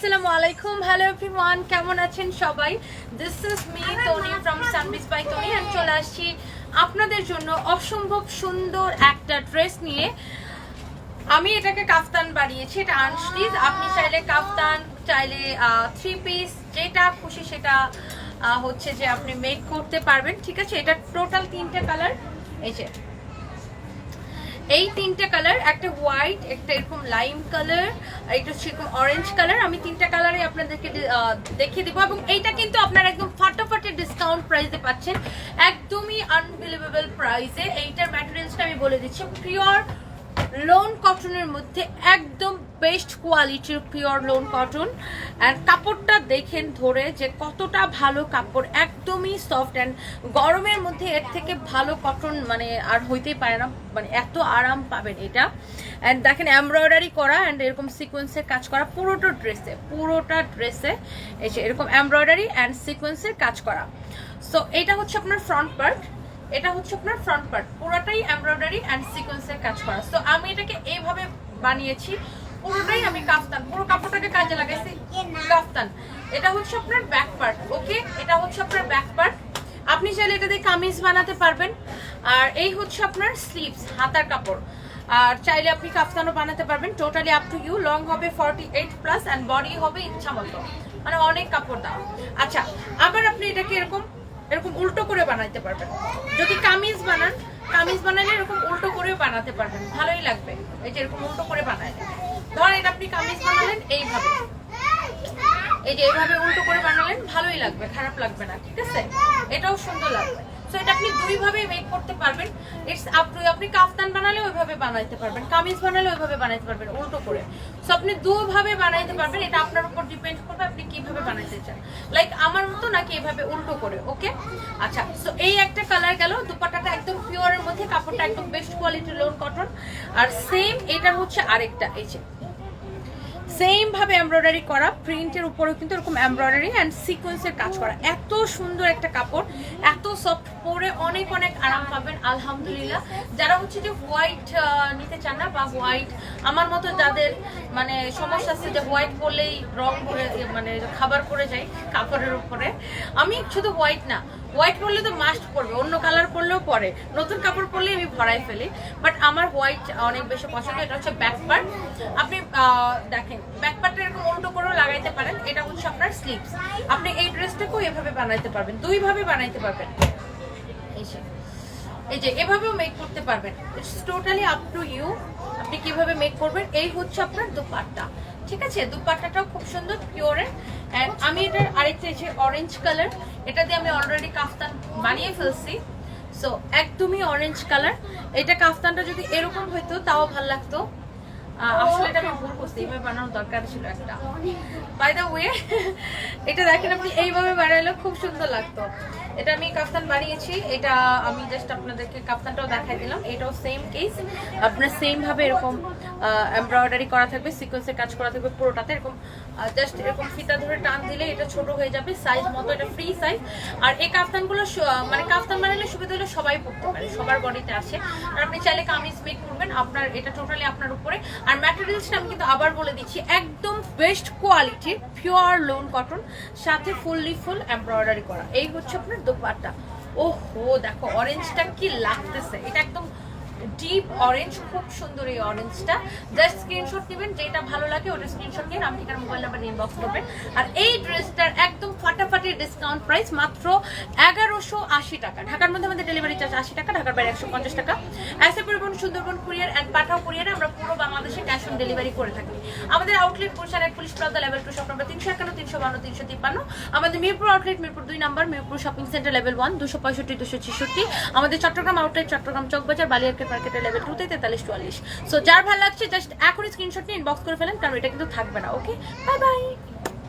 আসসালামু আলাইকুম। Hello everyone কেমন আছেন সবাই? This is me Tony from সানবিস by Tony আমি চলে আসছি আপনাদের জন্য অসম্ভব সুন্দর একটা ড্রেস নিয়ে। আমি এটাকে কাফতান বানিয়েছি এটা আনস্টিচ। আপনি চাইলে কাফতান চাইলে থ্রি পিস যেটা খুশি সেটা হচ্ছে যে আপনি মেক করতে পারবেন। ঠিক আছে এটা টোটাল তিনটে কালার এই যে এই তিনটে কালার একটা হোয়াইট একটা এরকম লাইম কালার একটু সেরকম অরেঞ্জ কালার আমি তিনটা কালারে আপনাদেরকে দেখিয়ে দেবো এবং এইটা কিন্তু আপনারা একদম ফাটাফাটি ডিসকাউন্ট প্রাইসে পাচ্ছেন। একদমই আনবিলিভেবল প্রাইসে এইটার ম্যাটেরিয়ালসটা আমি বলে দিচ্ছি। পিওর লোন কটনের মধ্যে একদম বেস্ট কোয়ালিটির পিওর লোন কটন অ্যান্ড কাপড়টা দেখেন ধরে যে কতটা ভালো কাপড়, একদমই সফট অ্যান্ড গরমের মধ্যে এর থেকে ভালো কটন মানে আর হইতেই পারে না মানে এত আরাম পাবেন এটা। অ্যান্ড দেখেন এমব্রয়ডারি করা অ্যান্ড এরকম সিকোয়েন্সের কাজ করা, পুরোটা ড্রেসে পুরোটা ড্রেসে এই যে এরকম এমব্রয়ডারি অ্যান্ড সিকোয়েন্সের কাজ করা। সো এটা হচ্ছে আপনার ফ্রন্ট পার্ট এটা হচ্ছে আপনার ফ্রন্ট পার্ট পুরোটাই এমব্রয়ডারি অ্যান্ড সিকোয়েন্সের কাজ করা। তো আমি এটাকে এইভাবে বানিয়েছি, পুরোটাই আমি কাফতান, পুরো কাপড়টাকে কাজে লাগাইছি, কাফতান। এটা হচ্ছে আপনার ব্যাক পার্ট ওকে এটা হচ্ছে আপনার ব্যাক পার্ট আপনি চাইলে এটা দিয়ে কামিজ বানাতে পারবেন। আর এই হচ্ছে আপনার স্লিভস হাতার কাপড়। আর চাইলে আপনি কাফতানও বানাতে পারবেন। Totally up to you long হবে forty eight plus and body হবে ইচ্ছা মতো। মানে অনেক কাপড় দাও। আচ্ছা আবার আপনি এটাকে এরকম এরকম উল্টো করে বানাইতে পারবেন। যদি কামিজ বানান, কামিজ বানালে এরকম উল্টো করে বানাতে পারবেন। ভালোই লাগবে। এই যে এরকম উল্টো করে বানাইলে ধর এটা আপনি কামিজ বানালেন এইভাবে। এই যে এইভাবে উল্টো করে বানালেন, ভালোই লাগবে, খারাপ লাগবে না, ঠিক আছে? এটাও সুন্দর লাগবে। সো এটা আপনি দুই ভাবে মেক করতে পারবেন। ইটস আপ টু আপনি কাফতান বানালে ওইভাবে বানাইতে পারবেন। কামিজ বানালে ওইভাবে বানাইতে পারবেন, উল্টো করে। সো আপনি দুভাবে বানাইতে পারবেন। এটা আপনার উপর ডিপেন্ড করবে আপনি কীভাবে বানাইতে চান। লাইক আমার মতো নাকি এভাবে উল্টো করে ওকে আচ্ছা সো এই একটা কালার গেল। দুপাট্টাটা একদম পিওরের মধ্যে, কাপড়টা একদম বেস্ট কোয়ালিটির লোন কটন আর সেম এটা হচ্ছে আরেকটা। এই যে সেম ভাবে এমব্রয়ডারি করা প্রিন্টের উপরেও কিন্তু এরকম এমব্রয়ডারি অ্যান্ড সিকোয়েন্সের কাজ করা। এত সুন্দর একটা কাপড়, এত সফট পরে অনেক অনেক আরাম পাবেন, আলহামদুলিল্লাহ। যারা হচ্ছে যে হোয়াইট নিতে চান না বা হোয়াইট আমার মতো যাদের মানে সমস্যা আছে যে হোয়াইট পরলেই রং পরে মানে খাবার পরে যায় কাপড়ের উপরে, আমি শুধু হোয়াইট না হোয়াইট পরলে তো মাস্ট পরবে, অন্য কালার পরলেও পরে। নতুন কাপড় পরলে আমি ভরাই ফেলি। বাট আমার হোয়াইট অনেক বেশি পছন্দ, এটা হচ্ছে ব্যাক পার্ট আপনি দেখেন ব্যাক পার্টটা এরকম উল্টো করেও লাগাইতে পারেন, এটা হচ্ছে আপনার স্লিপস আপনি এই ড্রেসটাকেও এভাবে বানাইতে পারবেন, দুইভাবে বানাইতে পারবেন। যে। এই যে, এভাবেও মেক করতে পারবেন। It's totally up to you আপনি কীভাবে মেক করবেন, এই হচ্ছে আপনার দুপাট্টা। ঠিক আছে? দুপাট্টাটাও খুব সুন্দর পিওর অ্যান্ড আমি এটার আরেকটা যে অরেঞ্জ কালার এটা দিয়ে আমি অলরেডি কাফতান বানিয়ে ফেলছি। সো একদমই অরেঞ্জ কালার এটা কাফতানটা যদি এরকম হইতো, তাও ভালো লাগতো। এটা বাই দ্য ওয়ে এটা দেখেন আপনি, এইভাবে বানাইলে খুব সুন্দর লাগতো। এটা আমি কাফতান বানিয়েছি। এটা আমি জাস্ট আপনাদেরকে কাফতানটাও দেখাই দিলাম। এটাও সেম কেস আপনার সেম ভাবে এরকম এমব্রয়ডারি করা থাকবে সিকোয়েন্সের কাজ করা থাকবে পুরোটাতে। এরকম জাস্ট এরকম ফিতা ধরে টান দিলে এটা ছোট হয়ে যাবে সাইজ মতো, এটা ফ্রি সাইজ আর এই কাফতানগুলো মানে কাফতান বানালে সুবিধা হলে সবাই পড়তে পারে, সবার বডিতে আসে। আর আপনি চাইলে কামিজ মেক করবেন। আপনার, এটা টোটালি আপনার উপরে। আর ম্যাটেরিয়ালসটা আমি কিন্তু আবার বলে দিচ্ছি, একদম বেস্ট কোয়ালিটির পিওর লোন কটন সাথে ফুললি ফুল এমব্রয়ডারি করা। এই হচ্ছে আপনার দোপাট্টা। ওহো, দেখো অরেঞ্জটা কি লাগতেছে। এটা একদম ডিপ অরেঞ্জ খুব সুন্দর এই অরেঞ্জটা জাস্ট স্ক্রিনশট নেবেন, যেটা ভালো লাগে ওটা স্ক্রিনশট নিয়ে আপনি এখানে মোবাইল নাম্বার ইনবক্স করবেন। আর এই ড্রেসটার একদম ফাটাফাটি ডিসকাউন্ট প্রাইস মাত্র এগারোশো আশি টাকা। ঢাকার মধ্যে আমাদের ডেলিভারি চার্জ আশি টাকা, ঢাকার বাইরে একশো পঞ্চাশ টাকা। অ্যাসে পরিবহন সুন্দরবন কুরিয়ার অ্যান্ড পাঠাও কুরিয়ারে আমরা পুরো বাংলাদেশে ক্যাশ অন ডেলিভারি করে থাকি। আমাদের আউটলেট পুরসার এক police plaza level two shop number তিনশো একান্ন, তিনশো বান্ন, তিনশো তিপ্পান্ন। আমাদের মিরপুর আউটলেট মিরপুর দুই number Mirpur shopping center level one দুশো পঁয়ষট্টি, দুশো ছেষট্টি। আমাদের চট্টগ্রাম আউটলেট চট্টগ্রাম চকবাজার বালিয়ারকেট মার্কেটের লেভেল টুতে তেতাল্লিশ, চুয়াল্লিশ। সো যার ভালো লাগছে জাস্ট এখনই স্ক্রিনশট নিয়ে ইনবক্স করে ফেলেন, কারণ এটা কিন্তু থাকবে না ওকে বাই বাই